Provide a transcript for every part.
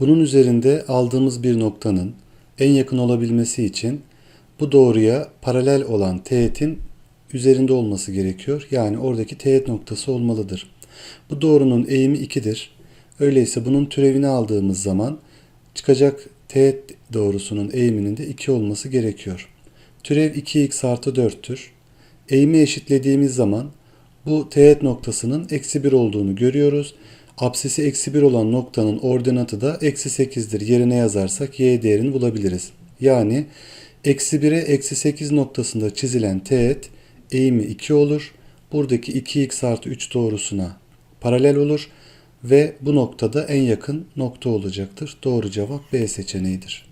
Bunun üzerinde aldığımız bir noktanın en yakın olabilmesi için bu doğruya paralel olan teğetin üzerinde olması gerekiyor. Yani oradaki teğet noktası olmalıdır. Bu doğrunun eğimi 2'dir. Öyleyse bunun türevini aldığımız zaman çıkacak teğet doğrusunun eğiminin de 2 olması gerekiyor. Türev 2x artı 4'tür. Eğimi eşitlediğimiz zaman bu teğet noktasının eksi 1 olduğunu görüyoruz. Apsisi eksi 1 olan noktanın ordinatı da eksi 8'dir. Yerine yazarsak y değerini bulabiliriz. Yani eksi 1'e eksi 8 noktasında çizilen teğet eğimi 2 olur. Buradaki 2x artı 3 doğrusuna paralel olur ve bu noktada en yakın nokta olacaktır. Doğru cevap B seçeneğidir.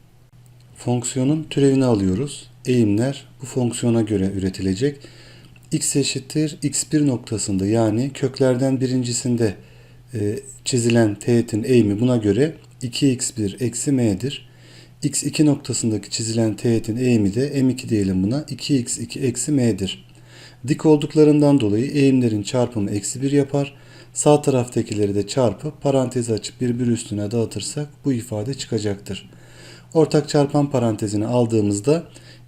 Fonksiyonun türevini alıyoruz. Eğimler bu fonksiyona göre üretilecek. x eşittir x1 noktasında yani köklerden birincisinde e, çizilen teğetin eğimi buna göre 2x1 eksi m'dir. x2 noktasındaki çizilen teğetin eğimi de m2 diyelim buna 2x2 eksi m'dir. Dik olduklarından dolayı eğimlerin çarpımı eksi 1 yapar. Sağ taraftakileri de çarpıp parantezi açıp birbiri üstüne dağıtırsak bu ifade çıkacaktır. Ortak çarpan parantezini aldığımızda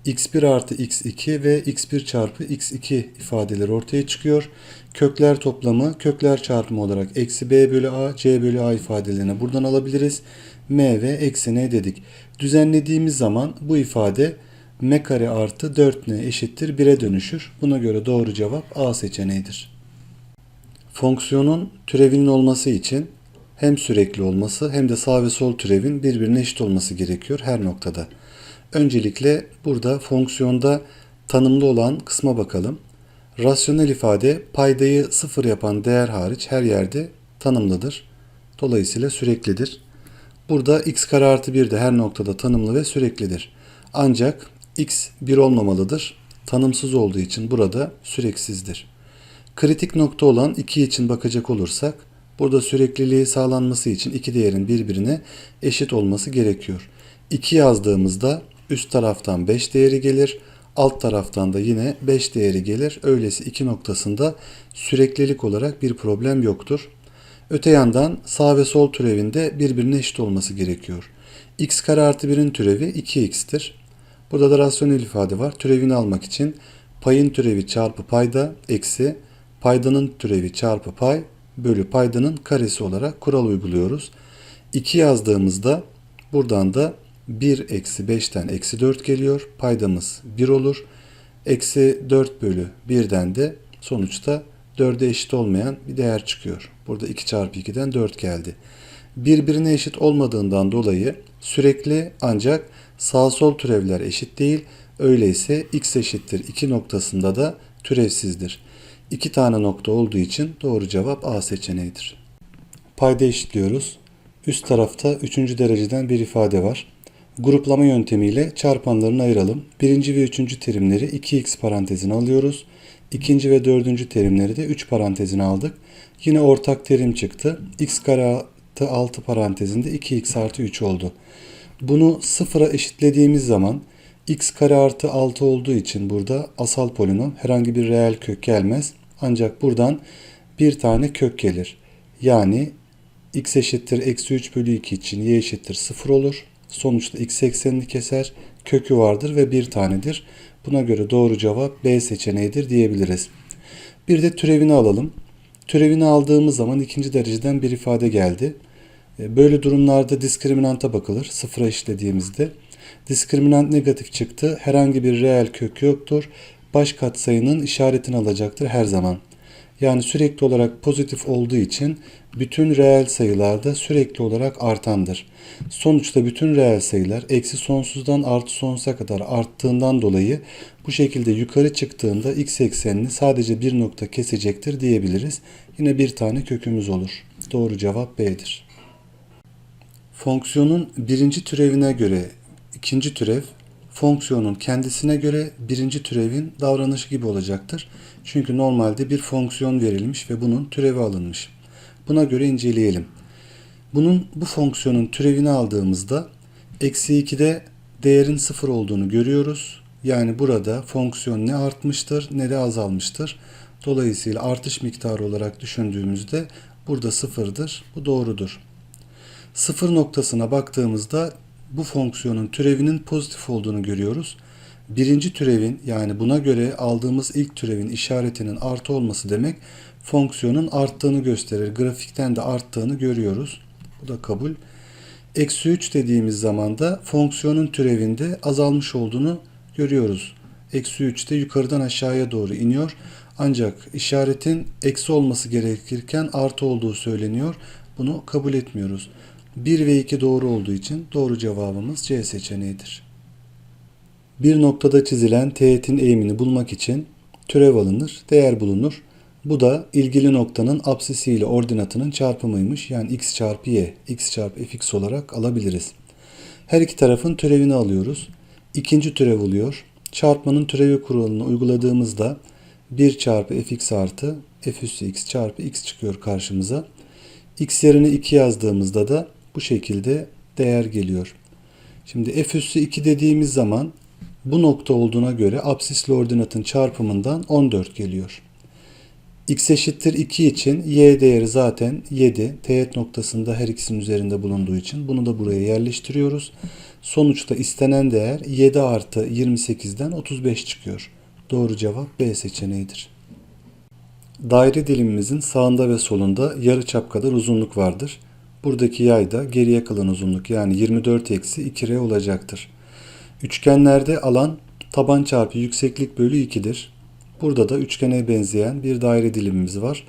x1 artı x2 ve x1 çarpı x2 ifadeleri ortaya çıkıyor. Kökler toplamı kökler çarpımı olarak eksi b bölü a c bölü a ifadelerini buradan alabiliriz. m ve eksi n dedik. Düzenlediğimiz zaman bu ifade m kare artı 4n eşittir 1'e dönüşür. Buna göre doğru cevap a seçeneğidir. Fonksiyonun türevinin olması için hem sürekli olması hem de sağ ve sol türevin birbirine eşit olması gerekiyor her noktada. Öncelikle burada fonksiyonda tanımlı olan kısma bakalım. Rasyonel ifade paydayı sıfır yapan değer hariç her yerde tanımlıdır. Dolayısıyla süreklidir. Burada x kare artı 1 de her noktada tanımlı ve süreklidir. Ancak x 1 olmamalıdır. Tanımsız olduğu için burada süreksizdir. Kritik nokta olan 2 için bakacak olursak burada sürekliliği sağlanması için iki değerin birbirine eşit olması gerekiyor. 2 yazdığımızda üst taraftan 5 değeri gelir. Alt taraftan da yine 5 değeri gelir. Öylesi iki noktasında süreklilik olarak bir problem yoktur. Öte yandan sağ ve sol türevinde birbirine eşit olması gerekiyor. x kare artı 1'in türevi 2x'tir. Burada da rasyonel ifade var. Türevini almak için payın türevi çarpı payda eksi paydanın türevi çarpı pay bölü paydanın karesi olarak kural uyguluyoruz. 2 yazdığımızda buradan da 1 eksi 5'ten eksi 4 geliyor. Paydamız 1 olur. Eksi 4 bölü 1'den de sonuçta 4'e eşit olmayan bir değer çıkıyor. Burada 2 çarpı 2'den 4 geldi. Birbirine eşit olmadığından dolayı sürekli ancak sağ sol türevler eşit değil. Öyleyse x eşittir 2 noktasında da türevsizdir. 2 tane nokta olduğu için doğru cevap A seçeneğidir. Payda eşitliyoruz. Üst tarafta 3. dereceden bir ifade var. Gruplama yöntemiyle çarpanlarını ayıralım. Birinci ve üçüncü terimleri 2x parantezine alıyoruz. İkinci ve dördüncü terimleri de 3 parantezine aldık. Yine ortak terim çıktı. x kare artı 6 parantezinde 2x artı 3 oldu. Bunu sıfıra eşitlediğimiz zaman x kare artı 6 olduğu için burada asal polinom herhangi bir reel kök gelmez. Ancak buradan bir tane kök gelir. Yani x eşittir eksi 3 bölü 2 için y eşittir 0 olur. Sonuçta x eksenini keser. Kökü vardır ve bir tanedir. Buna göre doğru cevap B seçeneğidir diyebiliriz. Bir de türevini alalım. Türevini aldığımız zaman ikinci dereceden bir ifade geldi. E, böyle durumlarda diskriminanta bakılır. Sıfıra eşitlediğimizde. Diskriminant negatif çıktı. Herhangi bir reel kök yoktur. Baş katsayının işaretini alacaktır her zaman. Yani sürekli olarak pozitif olduğu için bütün reel sayılarda sürekli olarak artandır. Sonuçta bütün reel sayılar eksi sonsuzdan artı sonsuza kadar arttığından dolayı bu şekilde yukarı çıktığında x eksenini sadece bir nokta kesecektir diyebiliriz. Yine bir tane kökümüz olur. Doğru cevap B'dir. Fonksiyonun birinci türevine göre ikinci türev fonksiyonun kendisine göre birinci türevin davranışı gibi olacaktır. Çünkü normalde bir fonksiyon verilmiş ve bunun türevi alınmış. Buna göre inceleyelim. Bunun bu fonksiyonun türevini aldığımızda eksi 2'de değerin sıfır olduğunu görüyoruz. Yani burada fonksiyon ne artmıştır ne de azalmıştır. Dolayısıyla artış miktarı olarak düşündüğümüzde burada sıfırdır. Bu doğrudur. Sıfır noktasına baktığımızda bu fonksiyonun türevinin pozitif olduğunu görüyoruz. Birinci türevin yani buna göre aldığımız ilk türevin işaretinin artı olması demek fonksiyonun arttığını gösterir. Grafikten de arttığını görüyoruz. Bu da kabul. Eksi 3 dediğimiz zaman da fonksiyonun türevinde azalmış olduğunu görüyoruz. Eksi 3 de yukarıdan aşağıya doğru iniyor. Ancak işaretin eksi olması gerekirken artı olduğu söyleniyor. Bunu kabul etmiyoruz. 1 ve 2 doğru olduğu için doğru cevabımız C seçeneğidir. Bir noktada çizilen teğetin eğimini bulmak için türev alınır, değer bulunur. Bu da ilgili noktanın apsisi ile ordinatının çarpımıymış. Yani x çarpı y, x çarpı fx olarak alabiliriz. Her iki tarafın türevini alıyoruz. İkinci türev oluyor. Çarpmanın türevi kuralını uyguladığımızda 1 çarpı fx artı f üssü x çarpı x çıkıyor karşımıza. x yerine 2 yazdığımızda da bu şekilde değer geliyor. Şimdi f üssü 2 dediğimiz zaman bu nokta olduğuna göre absisle ordinatın çarpımından 14 geliyor. x eşittir 2 için y değeri zaten 7. Teğet noktasında her ikisinin üzerinde bulunduğu için bunu da buraya yerleştiriyoruz. Sonuçta istenen değer 7 artı 28'den 35 çıkıyor. Doğru cevap B seçeneğidir. Daire dilimimizin sağında ve solunda yarı çap kadar uzunluk vardır. Buradaki yay da geriye kalan uzunluk yani 24 eksi 2R olacaktır. Üçgenlerde alan taban çarpı yükseklik bölü 2'dir. Burada da üçgene benzeyen bir daire dilimimiz var.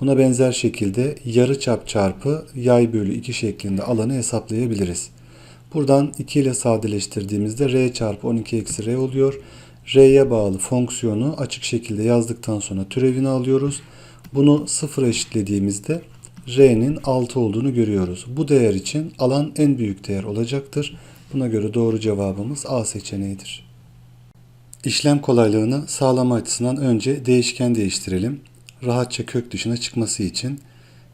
Buna benzer şekilde yarı çap çarpı yay bölü 2 şeklinde alanı hesaplayabiliriz. Buradan 2 ile sadeleştirdiğimizde r çarpı 12 eksi r oluyor. R'ye bağlı fonksiyonu açık şekilde yazdıktan sonra türevini alıyoruz. Bunu sıfıra eşitlediğimizde R'nin 6 olduğunu görüyoruz. Bu değer için alan en büyük değer olacaktır. Buna göre doğru cevabımız A seçeneğidir. İşlem kolaylığını sağlama açısından önce değişken değiştirelim. Rahatça kök dışına çıkması için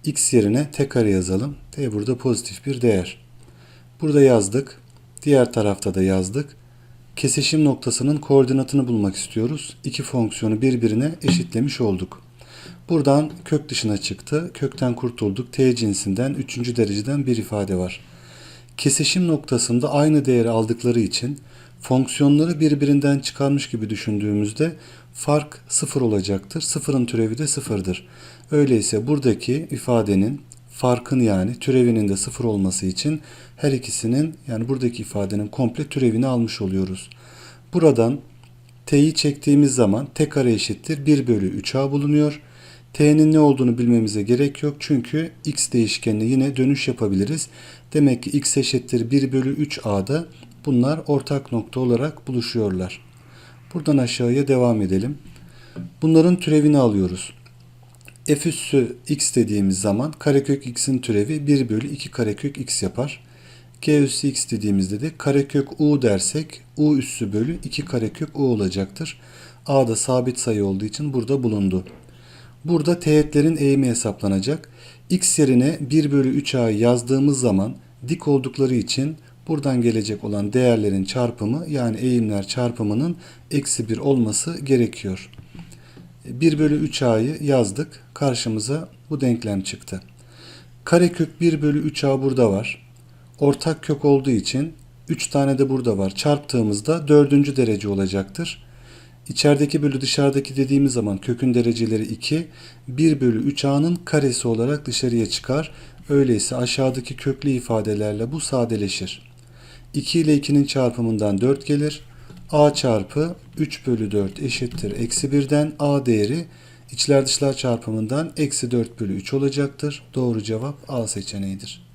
x yerine t kare yazalım. t burada pozitif bir değer. Burada yazdık. Diğer tarafta da yazdık. Kesişim noktasının koordinatını bulmak istiyoruz. İki fonksiyonu birbirine eşitlemiş olduk. Buradan kök dışına çıktı. Kökten kurtulduk. T cinsinden 3. dereceden bir ifade var. Kesişim noktasında aynı değeri aldıkları için fonksiyonları birbirinden çıkarmış gibi düşündüğümüzde fark sıfır olacaktır. Sıfırın türevi de sıfırdır. Öyleyse buradaki ifadenin farkın yani türevinin de sıfır olması için her ikisinin yani buradaki ifadenin komple türevini almış oluyoruz. Buradan t'yi çektiğimiz zaman t kare eşittir 1 bölü 3a bulunuyor. T'nin ne olduğunu bilmemize gerek yok çünkü x değişkenine yine dönüş yapabiliriz. Demek ki x eşittir 1 bölü 3a'da bunlar ortak nokta olarak buluşuyorlar. Buradan aşağıya devam edelim. Bunların türevini alıyoruz f üssü x dediğimiz zaman karekök x'in türevi 1 bölü 2 karekök x yapar. g üssü x dediğimizde de karekök u dersek u üssü bölü 2 karekök u olacaktır. a da sabit sayı olduğu için burada bulundu. Burada teğetlerin eğimi hesaplanacak. x yerine 1 bölü 3a'yı yazdığımız zaman dik oldukları için buradan gelecek olan değerlerin çarpımı yani eğimler çarpımının eksi 1 olması gerekiyor. 1 bölü 3a'yı yazdık. Karşımıza bu denklem çıktı. Karekök 1 bölü 3a burada var. Ortak kök olduğu için 3 tane de burada var. Çarptığımızda 4. derece olacaktır. İçerideki bölü dışarıdaki dediğimiz zaman kökün dereceleri 2. 1 bölü 3a'nın karesi olarak dışarıya çıkar. Öyleyse aşağıdaki köklü ifadelerle bu sadeleşir. 2 ile 2'nin çarpımından 4 gelir a çarpı 3 bölü 4 eşittir. Eksi 1'den a değeri içler dışlar çarpımından eksi 4 bölü 3 olacaktır. Doğru cevap A seçeneğidir.